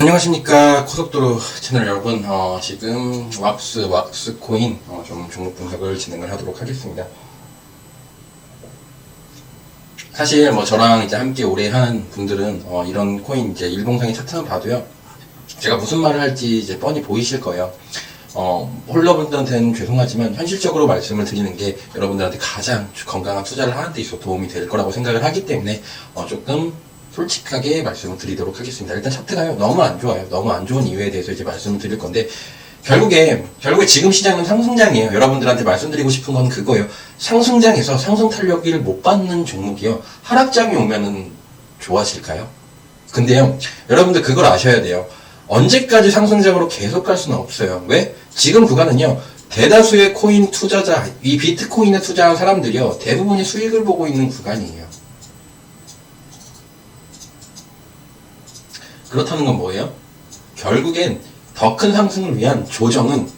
안녕하십니까 고속도로 채널 여러분. 어, 지금 왁스 왁스 코인 어, 좀 종목 분석을 진행을 하도록 하겠습니다. 사실 뭐 저랑 이제 함께 오래 한 분들은 어, 이런 코인 이제 일봉상의 차트만 봐도요 제가 무슨 말을 할지 이제 뻔히 보이실 거예요. 어, 홀러분들한테는 죄송하지만 현실적으로 말씀을 드리는 게 여러분들한테 가장 건강한 투자를 하는 데 있어 도움이 될 거라고 생각을 하기 때문에 어, 조금 솔직하게 말씀을 드리도록 하겠습니다. 일단 차트가요 너무 안 좋아요. 너무 안 좋은 이유에 대해서 이제 말씀을 드릴 건데 결국에 결국에 지금 시장은 상승장이에요. 여러분들한테 말씀드리고 싶은 건 그거예요. 상승장에서 상승 탄력을 못 받는 종목이요. 하락장이 오면은 좋아질까요? 근데요, 여러분들 그걸 아셔야 돼요. 언제까지 상승장으로 계속 갈 수는 없어요. 왜? 지금 구간은요, 대다수의 코인 투자자, 이 비트코인에 투자한 사람들이요, 대부분이 수익을 보고 있는 구간이에요. 그렇다는 건 뭐예요? 결국엔 더 큰 상승을 위한 조정은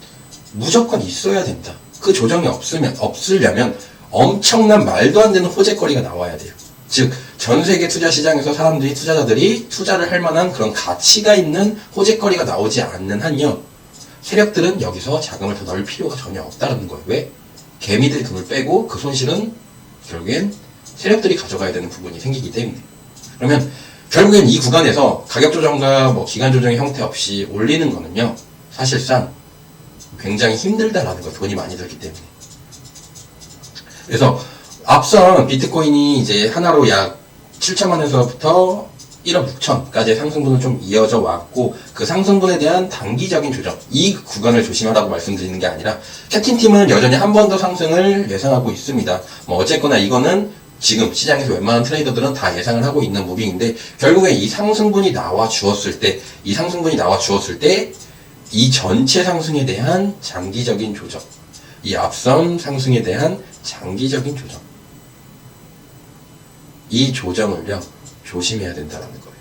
무조건 있어야 된다. 그 조정이 없으면, 없으려면 엄청난 말도 안 되는 호재거리가 나와야 돼요. 즉, 전 세계 투자 시장에서 사람들이, 투자자들이 투자를 할 만한 그런 가치가 있는 호재거리가 나오지 않는 한요, 세력들은 여기서 자금을 더 넣을 필요가 전혀 없다는 거예요. 왜? 개미들이 돈을 빼고 그 손실은 결국엔 세력들이 가져가야 되는 부분이 생기기 때문에. 그러면 결국엔 이 구간에서 가격 조정과 뭐 기간 조정의 형태 없이 올리는 거는요, 사실상 굉장히 힘들다라는 거예요. 돈이 많이 들기 때문에. 그래서 앞선 비트코인이 이제 하나로 약 7천만 원에서부터 1억 6천까지의 상승분은 좀 이어져 왔고 그 상승분에 대한 단기적인 조정 이 구간을 조심하라고 말씀드리는 게 아니라 캡틴 팀은 여전히 한 번 더 상승을 예상하고 있습니다. 뭐 어쨌거나 이거는 지금 시장에서 웬만한 트레이더들은 다 예상을 하고 있는 무빙인데 결국에 이 상승분이 나와 주었을 때 이 상승분이 나와 주었을 때 이 전체 상승에 대한 장기적인 조정 이 앞선 상승에 대한 장기적인 조정 이 조정을요 조심해야 된다는 거예요.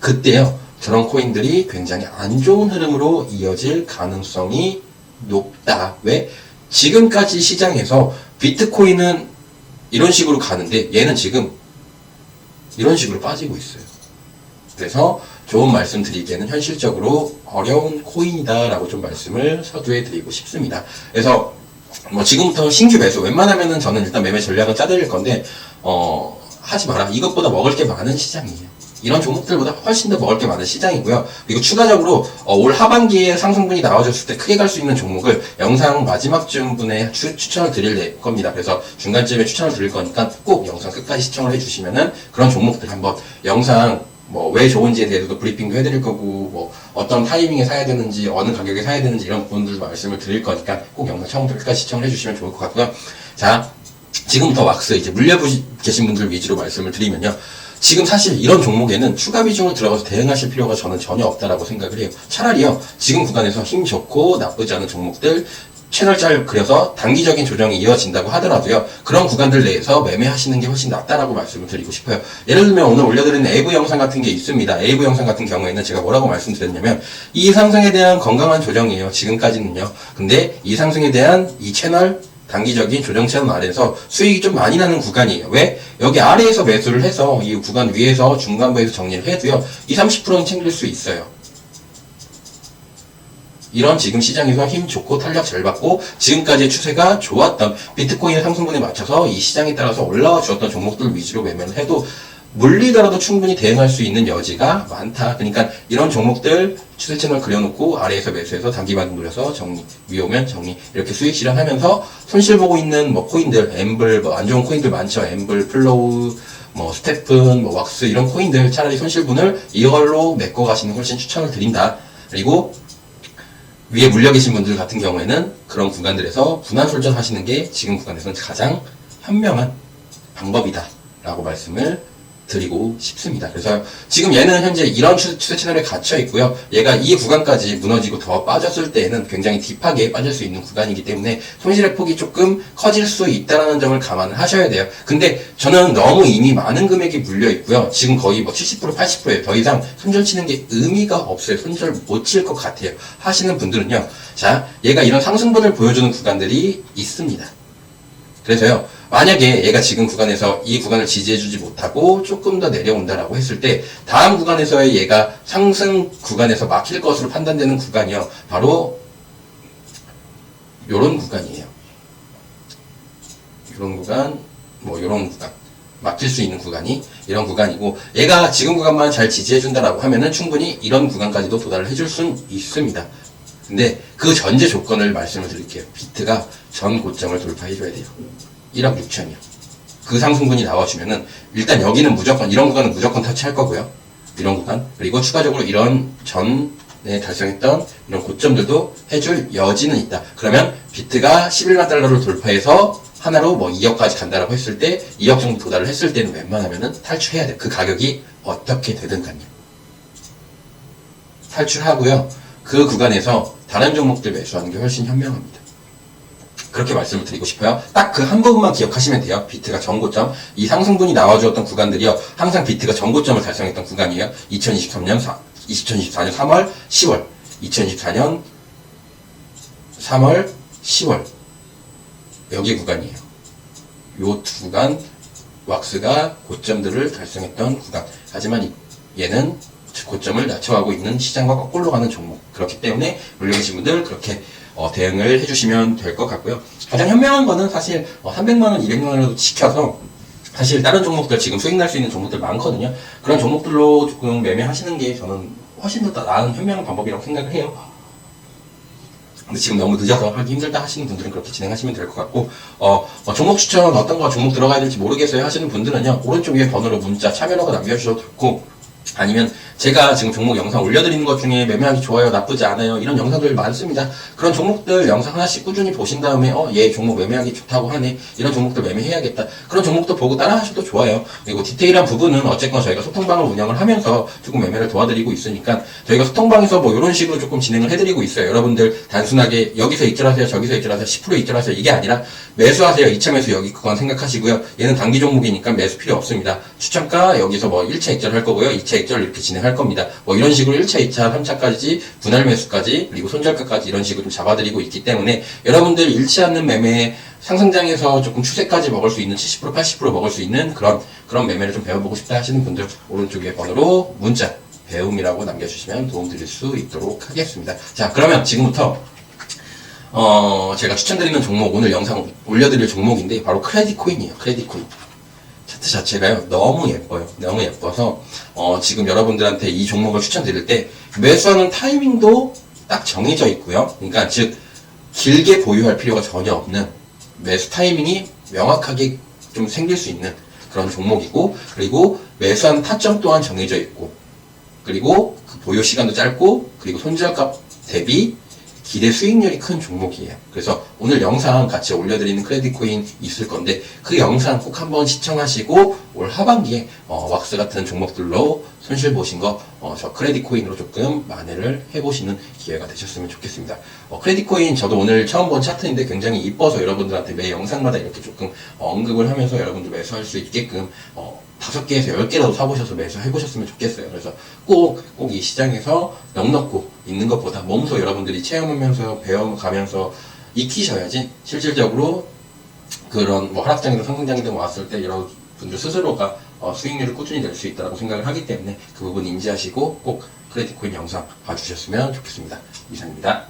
그때요 저런 코인들이 굉장히 안 좋은 흐름으로 이어질 가능성이 높다. 왜? 지금까지 시장에서 비트코인은 이런 식으로 가는데 얘는 지금 이런 식으로 빠지고 있어요. 그래서 좋은 말씀 드리기에는 현실적으로 어려운 코인이다라고 좀 말씀을 서두에 드리고 싶습니다. 그래서 뭐 지금부터 신규 매수 웬만하면은 저는 일단 매매 전략을 짜드릴 건데 어 하지 마라. 이것보다 먹을 게 많은 시장이에요. 이런 종목들보다 훨씬 더 먹을 게 많은 시장이고요. 그리고 추가적으로 어, 올 하반기에 상승분이 나와줬을 때 크게 갈 수 있는 종목을 영상 마지막 쯤분에 추, 추천을 드릴 겁니다. 그래서 중간쯤에 추천을 드릴 거니까 꼭 영상 끝까지 시청을 해주시면은 그런 종목들 한번 영상 뭐왜 좋은지에 대해서도 브리핑도 해드릴 거고 뭐 어떤 타이밍에 사야 되는지 어느 가격에 사야 되는지 이런 부분들도 말씀을 드릴 거니까 꼭 영상 처음부터 끝까지 시청을 해주시면 좋을 것 같고요. 자 지금부터 왁스 이제 물려 계신 분들 위주로 말씀을 드리면요. 지금 사실 이런 종목에는 추가 비중을 들어가서 대응하실 필요가 저는 전혀 없다라고 생각을 해요. 차라리요, 지금 구간에서 힘 좋고 나쁘지 않은 종목들, 채널 짤 그려서 단기적인 조정이 이어진다고 하더라도요, 그런 구간들 내에서 매매하시는 게 훨씬 낫다라고 말씀을 드리고 싶어요. 예를 들면 오늘 올려드리는 AV 영상 같은 게 있습니다. AV 영상 같은 경우에는 제가 뭐라고 말씀드렸냐면, 이 상승에 대한 건강한 조정이에요. 지금까지는요. 근데 이 상승에 대한 이 채널, 단기적인 조정 채널 아래에서 수익이 좀 많이 나는 구간이에요. 왜? 여기 아래에서 매수를 해서 이 구간 위에서 중간부에서 정리를 해도요. 2, 30%는 챙길 수 있어요. 이런 지금 시장에서 힘 좋고 탄력 잘 받고 지금까지의 추세가 좋았던 비트코인의 상승분에 맞춰서 이 시장에 따라서 올라와 주었던 종목들 위주로 매매를 해도 물리더라도 충분히 대응할 수 있는 여지가 많다. 그러니까 이런 종목들 추세 채널 그려놓고 아래에서 매수해서 단기 반등 노려서 정리, 위 오면 정리 이렇게 수익 실현하면서 손실 보고 있는 뭐 코인들, 엠블 뭐 안 좋은 코인들 많죠. 엠블, 플로우, 뭐 스테픈, 뭐 왁스 이런 코인들 차라리 손실분을 이걸로 메꿔 가시는 훨씬 추천을 드린다. 그리고 위에 물려 계신 분들 같은 경우에는 그런 구간들에서 분할 출전하시는 게 지금 구간에서는 가장 현명한 방법이다. 라고 말씀을 드리고 싶습니다. 그래서 지금 얘는 현재 이런 추세 채널에 갇혀 있고요. 얘가 이 구간까지 무너지고 더 빠졌을 때에는 굉장히 딥하게 빠질 수 있는 구간이기 때문에 손실의 폭이 조금 커질 수 있다는 점을 감안을 하셔야 돼요. 근데 저는 너무 이미 많은 금액이 물려 있고요. 지금 거의 뭐 70% 80%에요. 더 이상 손절 치는 게 의미가 없어요. 손절 못 칠 것 같아요. 하시는 분들은요. 자, 얘가 이런 상승분을 보여주는 구간들이 있습니다. 그래서요, 만약에 얘가 지금 구간에서 이 구간을 지지해주지 못하고 조금 더 내려온다라고 했을 때, 다음 구간에서의 얘가 상승 구간에서 막힐 것으로 판단되는 구간이요. 바로, 요런 구간이에요. 요런 구간, 뭐, 요런 구간. 막힐 수 있는 구간이 이런 구간이고, 얘가 지금 구간만 잘 지지해준다라고 하면은 충분히 이런 구간까지도 도달을 해줄 수 있습니다. 근데 그 전제 조건을 말씀을 드릴게요. 비트가 전 고점을 돌파해줘야 돼요. 1억 6천이요. 그 상승분이 나와주면은 일단 여기는 무조건 이런 구간은 무조건 터치할 거고요. 이런 구간 그리고 추가적으로 이런 전에 달성했던 이런 고점들도 해줄 여지는 있다. 그러면 비트가 11만 달러를 돌파해서 하나로 뭐 2억까지 간다라고 했을 때 2억 정도 도달을 했을 때는 웬만하면은 탈출해야 돼. 그 가격이 어떻게 되든 간요. 탈출하고요. 그 구간에서 다른 종목들 매수하는 게 훨씬 현명합니다. 그렇게 말씀을 드리고 싶어요. 딱 그 한 부분만 기억하시면 돼요. 비트가 전고점. 이 상승분이 나와주었던 구간들이요. 항상 비트가 전고점을 달성했던 구간이에요. 2023년, 4, 2024년 3월, 10월. 2024년 3월, 10월. 여기 구간이에요. 요 두 구간, 왁스가 고점들을 달성했던 구간. 하지만 이- 얘는 고점을 낮춰가고 있는 시장과 거꾸로 가는 종목. 그렇기 때문에 물려계신 분들 그렇게 어, 대응을 해주시면 될 것 같고요. 가장 현명한 거는 사실 어, 300만 원, 200만원으로 지켜서 사실 다른 종목들 지금 수익 날 수 있는 종목들 많거든요. 그런 종목들로 조금 매매하시는 게 저는 훨씬 더 나은 현명한 방법이라고 생각을 해요. 근데 지금 너무 늦어서 하기 힘들다 하시는 분들은 그렇게 진행하시면 될 것 같고 어, 어, 종목 추천 어떤 거 종목 들어가야 될지 모르겠어요 하시는 분들은요 오른쪽 위에 번호로 문자 참여라고 남겨주셔도 좋고 아니면 제가 지금 종목 영상 올려드리는 것 중에 매매하기 좋아요 나쁘지 않아요 이런 영상들 많습니다. 그런 종목들 영상 하나씩 꾸준히 보신 다음에 어 얘 종목 매매하기 좋다고 하네 이런 종목들 매매해야겠다. 그런 종목도 보고 따라 하셔도 좋아요. 그리고 디테일한 부분은 어쨌건 저희가 소통방을 운영을 하면서 조금 매매를 도와드리고 있으니까 저희가 소통방에서 뭐 이런 식으로 조금 진행을 해드리고 있어요. 여러분들 단순하게 여기서 입절하세요 저기서 입절하세요 10% 입절하세요 이게 아니라 매수하세요. 2차 매수 여기 그건 생각하시고요. 얘는 단기 종목이니까 매수 필요 없습니다. 추천가 여기서 뭐 1차 입절 할 거고요. 2차 입절 이렇게 진행할 겁니다. 뭐 이런 식으로 1차 2차 3차까지 분할 매수까지 그리고 손절가까지 이런 식으로 좀 잡아드리고 있기 때문에 여러분들 잃지 않는 매매 상승장에서 조금 추세까지 먹을 수 있는 70% 80% 먹을 수 있는 그런 그런 매매를 좀 배워보고 싶다 하시는 분들 오른쪽에 번호로 문자 배움이라고 남겨주시면 도움 드릴 수 있도록 하겠습니다. 자 그러면 지금부터 어 제가 추천드리는 종목 오늘 영상 올려드릴 종목인데 바로 크레딧 코인이에요. 크레딧 코인. 차트 자체가요 너무 예뻐요. 너무 예뻐서 어, 지금 여러분들한테 이 종목을 추천드릴 때 매수하는 타이밍도 딱 정해져 있고요. 그러니까 즉 길게 보유할 필요가 전혀 없는 매수 타이밍이 명확하게 좀 생길 수 있는 그런 종목이고 그리고 매수하는 타점 또한 정해져 있고 그리고 그 보유 시간도 짧고 그리고 손절값 대비 기대 수익률이 큰 종목이에요. 그래서 오늘 영상 같이 올려드리는 크레딧 코인 있을 건데 그 영상 꼭 한번 시청하시고 올 하반기에 어, 왁스 같은 종목들로 손실 보신 거저 크레딧 코인으로 조금 만회를 해보시는 기회가 되셨으면 좋겠습니다. 어, 크레딧 코인 저도 오늘 처음 본 차트인데 굉장히 이뻐서 여러분들한테 매 영상마다 이렇게 조금 어, 언급을 하면서 여러분들 매수할 수 있게끔 어, 다섯 개에서 열 개라도 사보셔서 매수해보셨으면 좋겠어요. 그래서 꼭, 꼭 이 시장에서 넉넉고 있는 것보다 몸소 여러분들이 체험하면서 배워가면서 익히셔야지 실질적으로 그런 뭐 하락장이든 상승장이든 왔을 때 여러분들 스스로가 어, 수익률을 꾸준히 낼 수 있다고 생각을 하기 때문에 그 부분 인지하시고 꼭 크레딧 코인 영상 봐주셨으면 좋겠습니다. 이상입니다.